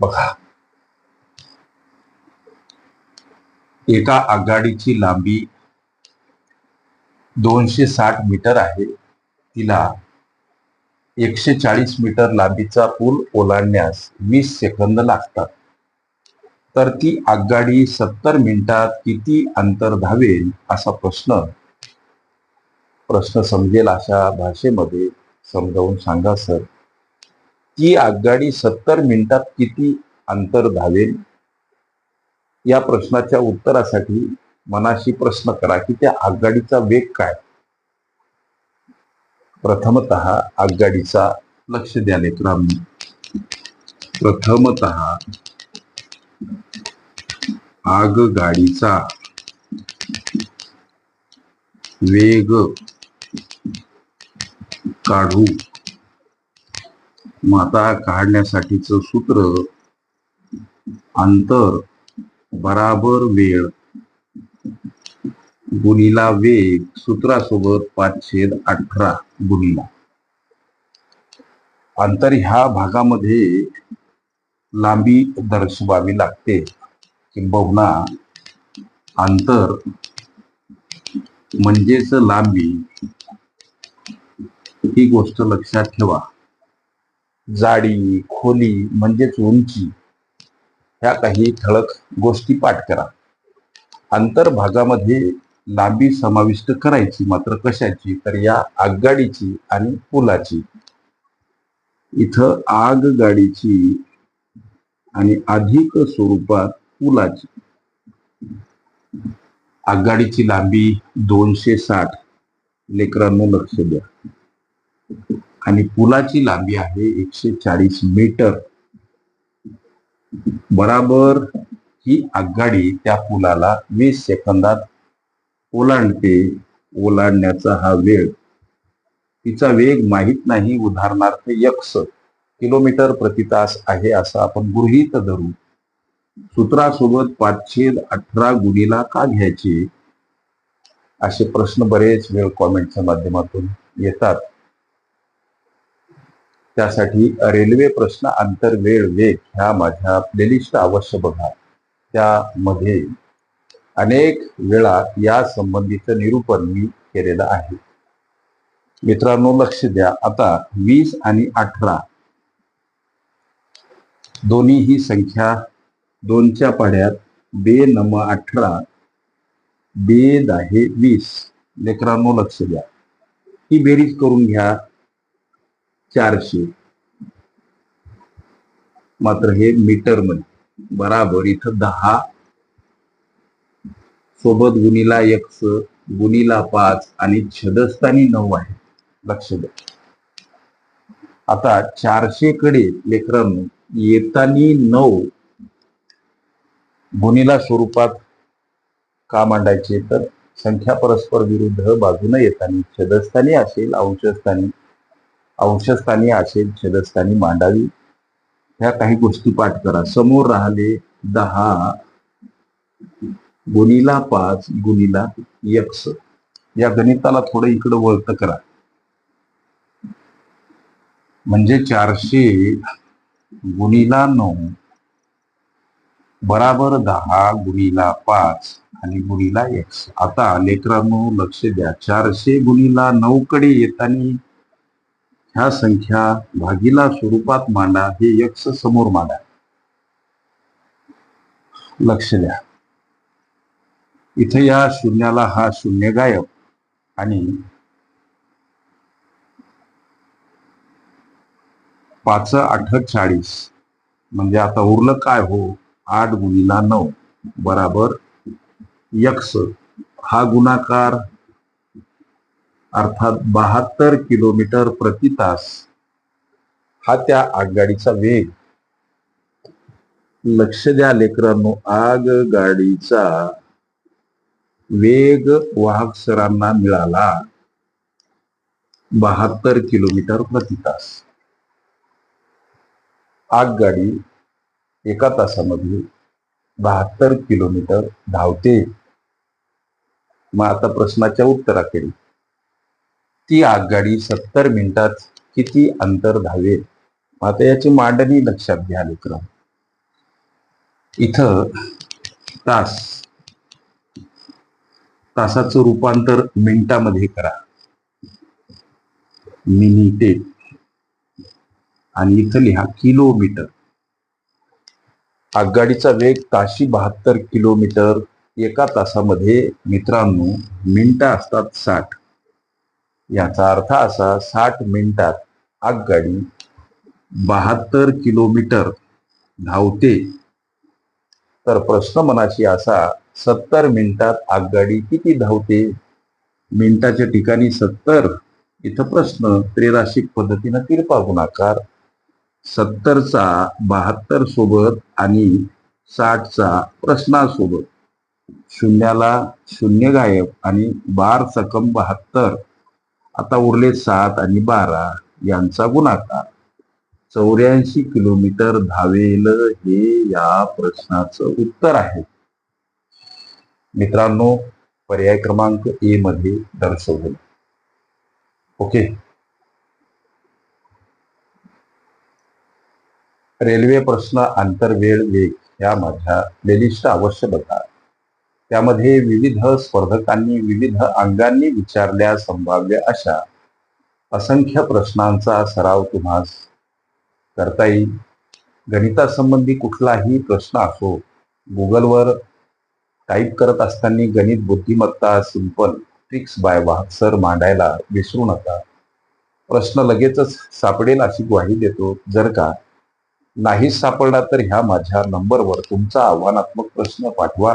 बघा. एका आघाडीची लांबी दोनशे साठ मीटर आहे. तिला एकशे चाळीस मीटर लांबीचा पूल ओलांडण्यास वीस सेकंद लागतात. तर ती आगगाडी सत्तर मिनिटात किती अंतर धावेल असा प्रश्न प्रश्न समजेल अशा भाषेमध्ये समजावून सांगा सर. ती आगगाडी सत्तर मिनिटात किती अंतर धावेल? या प्रश्नाच्या उत्तरासाठी मनाशी प्रश्न करा की त्या आगगाडीचा वेग काय? प्रथमत आगगाडीचा लक्ष द्या लेकरांनी प्रथमत आगगाडीचा वेग काढू. माता काढण्यासाठीच सूत्र अंतर बराबर वेळ गुणिला वेग सूत्रासोबत पाचशे अठरा गुणिला. अंतर ह्या भागामध्ये लांबी दर्शवावी लागते. किंबहुना अंतर म्हणजेच लांबी. ही गोष्ट लक्षात ठेवा. जाडी खोली म्हणजेच उंची ह्या काही ठळक गोष्टी पाठ करा. अंतर्भागामध्ये लांबी समाविष्ट करायची मात्र कशाची? तर या आगगाडीची आणि पुलाची. इथं आगगाडीची आणि अधिक स्वरूपात पुलाची. आगगाडीची लांबी दोनशे साठ. लेकरांना लक्ष द्या. आणि पुलाची लांबी आहे एकशे चाळीस मीटर. बराबर ही आगगाडी त्या पुलाला वीस सेकंदात ओलांडते ओलांडण्याचा हा वेग तिचा वेग माहीत नाही उदाहरणार्थ यक्स. किलोमीटर प्रति तास आहे असं आपण गृहीत धरू. सूत्रासोबत पाचशे अठरा गुणीला का घ्यायचे? असे प्रश्न बरेच वेळ कॉमेंटच्या माध्यमातून येतात. त्यासाठी रेल्वे प्रश्न आंतरवेळ वेग ह्या माझ्या प्लेलिस्ट अवश्य बघा. त्यामध्ये अनेक वेळा या संबंधीचं निरूपण मी केलेलं आहे. मित्रांनो लक्ष द्या. आता वीस आणि अठरा. दोन्ही ही संख्या दोनच्या पाड्यात. बे नम अठरा. बे दहे वीस. लेकरांनो लक्ष द्या. ही बेरीज करून घ्या. चारशे. मात्र हे मीटरमध्ये. बराबर इथं दहा. सोबत गुणीला एक्स गुणीला पाच आणि छदस्थानी नऊ आहे. लक्ष द्या. आता चारशे कडे लेकरांनो येतानी नऊ गुणीला स्वरूपात का मांडायचे तर संख्या परस्पर विरुद्ध बाजूने येतानी छदस्थानी असेल अंशस्थानी अंशस्थानी असेल छदस्थानी मांडावी ह्या काही गोष्टी पाठ करा. समोर राहिले दहा गुणीला पाच गुणीला यक्ष. या गणिताला थोडं इकडं वळत करा. म्हणजे चारशे गुणीला नऊ बराबर दहा गुणीला पाच आणि गुणीला एक्स आता लेकरांनो लक्ष द्या. चारशे गुणीला नऊ कडे येताना ह्या संख्या भागीला स्वरूपात मांडा हे यक्ष समोर मांडा. लक्ष द्या. इथे या शून्याला हा शून्य गायब आणि पाच आठ चाळीस. म्हणजे आता उरलं काय हो? आठ गुणीला नऊ. बराबर. यक्ष. हा गुणाकार अर्थात बहात्तर किलोमीटर प्रति तास. हा त्या आगगाडीचा वेग. लक्ष द्या लेकरांनो आगगाडीचा वेग वाहक सरांना मिळाला. बहात्तर किलोमीटर प्रति तास. आगगाडी एका तासामध्ये बहात्तर किलोमीटर धावते. मग आता प्रश्नाच्या उत्तराकडे ती आगगाडी सत्तर मिनिटात किती अंतर धावेल? आता याची मांडणी लक्षात घ्या लेकरं. इथं तास तासाचं रूपांतर मिनिटामध्ये करा. मिनिटे. आणि इथं लिहा किलोमीटर. आगगाडीचा वेग ताशी बहात्तर किलोमीटर एका तासामध्ये मित्रांनो मिनिटं असतात साठ. याचा अर्थ असा साठ मिनिटात आगगाडी बहात्तर किलोमीटर धावते. तर प्रश्न मनाशी असा सत्तर मिनिटात आगगाडी किती धावते? मिनिटाच्या ठिकाणी सत्तर. इथं प्रश्न त्रिराशिक पद्धतीनं तिरपा गुणाकार. सत्तरचा बहात्तर सोबत आणि साठचा प्रश्नासोबत. शून्याला शून्य गायब आणि बार सकम बहात्तर. आता उरले सात आणि बारा यांचा गुणाकार. चौऱ्याऐंशी किलोमीटर धावेल हे या प्रश्नाचं उत्तर आहे. मित्रांनो पर्याय क्रमांक ए मध्ये दर्शवले ओके. रेल्वे प्रश्न आंतरवेळ वेग या माझ्या प्लेलिस्ट अवश्य बघा. त्यामध्ये विविध स्पर्धकांनी विविध अंगांनी विचारल्या संभाव्य अशा असंख्य प्रश्नांचा सराव तुम्हास करता येईल. गणितासंबंधी कुठलाही प्रश्न असो गुगलवर टाईप करत असताना गणित बुद्धिमत्ता सिंपल ट्रिक्स बाय सर मांडायला विसरू नका. प्रश्न लगेचच सापडेल अशी ग्वाही देतो. जर का नाही सापडला तर ह्या माझ्या नंबरवर तुमचा आव्हानात्मक प्रश्न पाठवा.